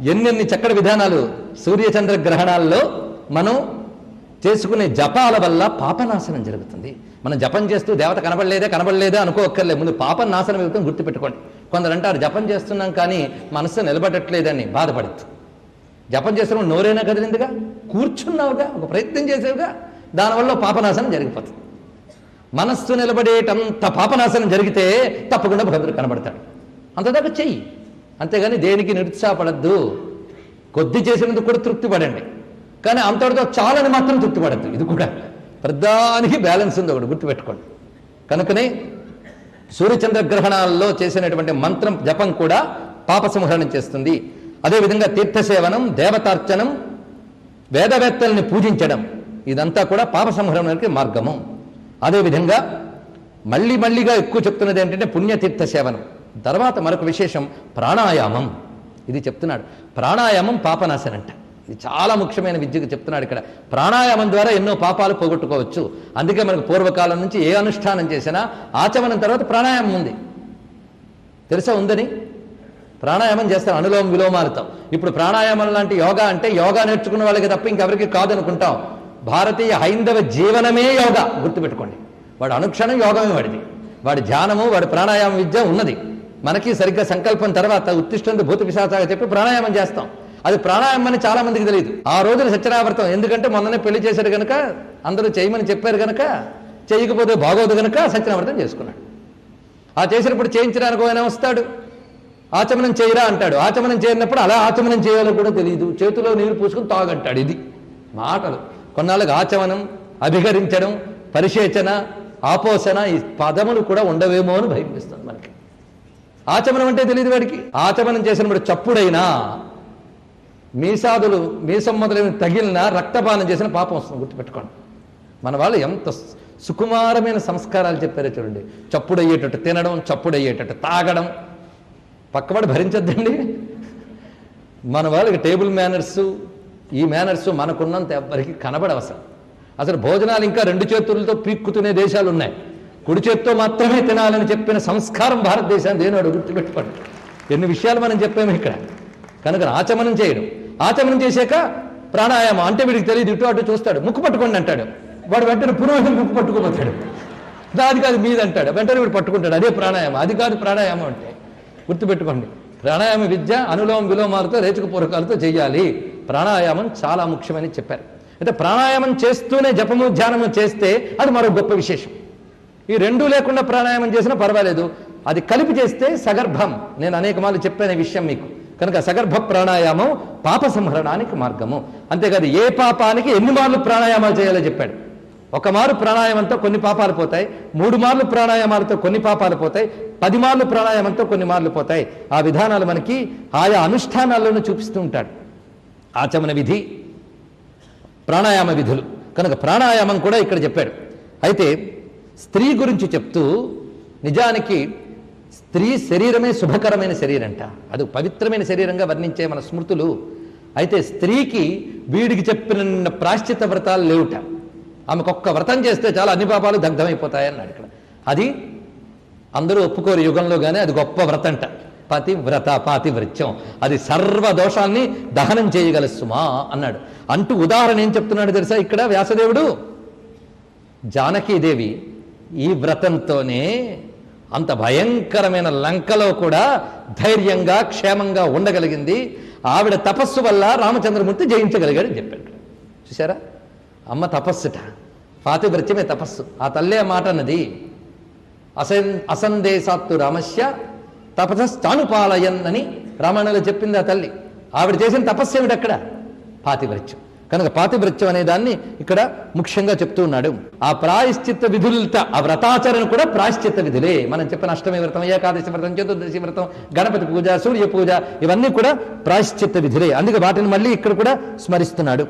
ఎన్నెన్ని చక్కటి విధానాలు సూర్యచంద్ర గ్రహణాల్లో మనం చేసుకునే జపాల వల్ల పాపనాశనం జరుగుతుంది. మనం జపం చేస్తూ దేవత కనబడలేదే కనబడలేదే అనుకోక్కర్లే. ముందు పాపనాశనం నాశనం గుర్తుపెట్టుకోండి. కొందరు అంటారు జపం చేస్తున్నాం కానీ మనసు నిలబడట్లేదని బాధపడద్దు. జపం చేస్తున్నాం నోరైనా కదిలిందిగా? కూర్చున్నావుగా? ఒక ప్రయత్నం చేసేవుగా? దానివల్ల పాపనాశనం జరిగిపోతుంది. మనస్సు నిలబడేటంత పాపనాశనం జరిగితే తప్పకుండా భగవంతుడు కనబడతాడు. అంతదాకా చెయ్యి. అంతేగాని దేనికి నిరుత్సాహపడద్దు. కొద్ది చేసినందుకు కూడా తృప్తి పడండి కానీ అంతటితో చాలని మాత్రం తృప్తి పడద్దు ఇది కూడా ప్రధానికి బ్యాలెన్స్ ఉంది ఒకటి గుర్తుపెట్టుకోండి. కనుకనే సూర్యచంద్రగ్రహణాల్లో చేసినటువంటి మంత్రం జపం కూడా పాప సంహరణం చేస్తుంది. అదేవిధంగా తీర్థసేవనం దేవతార్చనం వేదవేత్తల్ని పూజించడం ఇదంతా కూడా పాప సంహరణకి మార్గము. అదేవిధంగా మళ్ళీ మళ్ళీగా ఎక్కువ చెప్తున్నది ఏంటంటే పుణ్యతీర్థ సేవనం. తర్వాత మరొక విశేషం ప్రాణాయామం. ఇది చెప్తున్నాడు. ప్రాణాయామం పాపనాశనంట. ఇది చాలా ముఖ్యమైన విద్యకు చెప్తున్నాడు ఇక్కడ. ప్రాణాయామం ద్వారా ఎన్నో పాపాలు పోగొట్టుకోవచ్చు. అందుకే మనకు పూర్వకాలం నుంచి ఏ అనుష్ఠానం చేసినా ఆచమనం తర్వాత ప్రాణాయామం ఉంది. తెలుసా ఉందని? ప్రాణాయామం చేస్తాం అనులోమ విలోమాలతో. ఇప్పుడు ప్రాణాయామం లాంటి యోగా అంటే యోగా నేర్చుకున్న వాళ్ళకి తప్ప ఇంకెవరికి కాదనుకుంటాం. భారతీయ హైందవ జీవనమే యోగా గుర్తుపెట్టుకోండి. వాడు అనుక్షణం యోగమే వాడిది. వాడి ధ్యానము వాడి ప్రాణాయామ విద్య ఉన్నది. మనకి సరిగ్గా సంకల్పం తర్వాత ఉత్తిష్టంతో భూత పిశాచాగా చెప్పి ప్రాణాయామం చేస్తాం. అది ప్రాణాయామం అని చాలా మందికి తెలియదు. ఆ రోజున సత్యనావర్తం ఎందుకంటే మొన్ననే పెళ్ళి చేశాడు గనక అందరూ చేయమని చెప్పారు గనక చేయకపోతే బాగోదు గనక సత్యనావర్తం చేసుకున్నాడు. ఆ చేసినప్పుడు చేయించడానికి ఆయన వస్తాడు. ఆచమనం చేయరా అంటాడు. ఆచమనం చేయనప్పుడు అలా ఆచమనం చేయాలో కూడా తెలియదు. చేతిలో నీరు పూసుకుని తాగంటాడు ఇది. మాటలు. కొన్నాళ్ళకి ఆచమనం అభిహరించడం పరిశేచన ఆపోసన ఈ పదములు కూడా ఉండవేమో అని భయపిస్తుంది మనకి. ఆచమనం అంటే తెలియదు వాడికి. ఆచమనం చేసినప్పుడు చప్పుడైనా మీసాదులు మీసం మొదలైన తగిలిన రక్తపానం చేసిన పాపం వస్తుంది గుర్తుపెట్టుకోండి. మన వాళ్ళు ఎంత సుకుమారమైన సంస్కారాలు చెప్పారో చూడండి. చప్పుడయ్యేటట్టు తినడం చప్పుడయ్యేటట్టు తాగడం. పక్కవాడు భరించద్దండి. మన వాళ్ళకి టేబుల్ మేనర్స్ ఈ మేనర్స్ మనకున్నంత ఎవ్వరికి కనబడవసరం. అసలు భోజనాలు ఇంకా రెండు చేతులతో పీక్కుతునే దేశాలు ఉన్నాయి. కుడి చేత్తో మాత్రమే తినాలని చెప్పిన సంస్కారం భారతదేశాన్ని దేనాడు గుర్తుపెట్టుకోండి ఎన్ని విషయాలు మనం చెప్పాము ఇక్కడ. కనుక ఆచమనం చేయడం. ఆచమనం చేశాక ప్రాణాయామం. అంటే వీడికి తెలియదు ఇటు అటు చూస్తాడు. ముక్కు పట్టుకోండి అంటాడు. వాడు వెంటనే పురోహితం ముక్కు పట్టుకోబోతాడు. అది కాదు మీద అంటాడు వెంటనే వీడు పట్టుకుంటాడు. అదే ప్రాణాయామం. అది కాదు ప్రాణాయామం అంటే. గుర్తుపెట్టుకోండి. ప్రాణాయామ విద్య అనులోమ విలోమాలతో రేచక పూర్వకాలతో చేయాలి. ప్రాణాయామం చాలా ముఖ్యమని చెప్పారు. అంటే ప్రాణాయామం చేస్తూనే జపము ధ్యానము చేస్తే అది మరో గొప్ప విశేషం. ఈ రెండు లేకుండా ప్రాణాయామం చేసినా పర్వాలేదు. అది కలిపి చేస్తే సగర్భం. నేను అనేక మార్లు చెప్పిన విషయం మీకు. కనుక సగర్భ ప్రాణాయామం పాప సంహరణానికి మార్గము. అంతేకాదు ఏ పాపానికి ఎన్ని మార్లు ప్రాణాయామాలు చేయాలో చెప్పాడు. ఒక మారు ప్రాణాయామంతో కొన్ని పాపాలు పోతాయి. మూడు మార్లు ప్రాణాయామాలతో కొన్ని పాపాలు పోతాయి. పది మార్లు ప్రాణాయామంతో కొన్ని మార్లు పోతాయి. ఆ విధానాలు మనకి ఆయా అనుష్ఠానాల్లోనూ చూపిస్తూ ఉంటాడు. ఆచమన విధి ప్రాణాయామ విధులు. కనుక ప్రాణాయామం కూడా ఇక్కడ చెప్పాడు. అయితే స్త్రీ గురించి చెప్తూ నిజానికి స్త్రీ శరీరమే శుభకరమైన శరీరంట. అది పవిత్రమైన శరీరంగా వర్ణించే మన స్మృతులు. అయితే స్త్రీకి వీడికి చెప్పిన ప్రాశ్చిత వ్రతాలు లేవుట. ఆమెకొక్క వ్రతం చేస్తే చాలా అన్ని పాపాలు దగ్ధమైపోతాయన్నాడు ఇక్కడ. అది అందరూ ఒప్పుకోరు యుగంలో కానీ అది గొప్ప వ్రతంట. పతివ్రత పాతివ్రత్యం. అది సర్వ దోషాన్ని దహనం చేయగల సుమా అన్నాడు. అంటూ ఉదాహరణ ఏం చెప్తున్నాడు తెలుసా ఇక్కడ వ్యాసదేవుడు? జానకీదేవి ఈ వ్రతంతోనే అంత భయంకరమైన లంకలో కూడా ధైర్యంగా క్షేమంగా ఉండగలిగింది. ఆవిడ తపస్సు వల్ల రామచంద్రమూర్తి జయించగలిగాడని చెప్పాడు. చూశారా? చూసారా అమ్మ తపస్సుట. పాతివ్రత్యమే తపస్సు. ఆ తల్లే మాట అన్నది. అసన్ అసందేశాత్తు రామస్య తపస్సానుపాలయన్ అని రామాయణంలో చెప్పింది ఆ తల్లి. ఆవిడ చేసిన తపస్సు ఏమిటక్కడ? పాతివ్రత్యం. కనుక పాతివ్రత్యం అనే దాన్ని ఇక్కడ ముఖ్యంగా చెప్తూ ఉన్నాడు. ఆ ప్రాయశ్చిత్త విధులత ఆ వ్రతాచరణ కూడా ప్రాయశ్చిత్త విధులే. మనం చెప్పిన అష్టమి వ్రతం ఏకాదశి వ్రతం చతుర్దశి వ్రతం గణపతి పూజ సూర్య పూజ ఇవన్నీ కూడా ప్రాయశ్చిత్త విధులే. అందుకే వాటిని మళ్ళీ ఇక్కడ కూడా స్మరిస్తున్నాడు.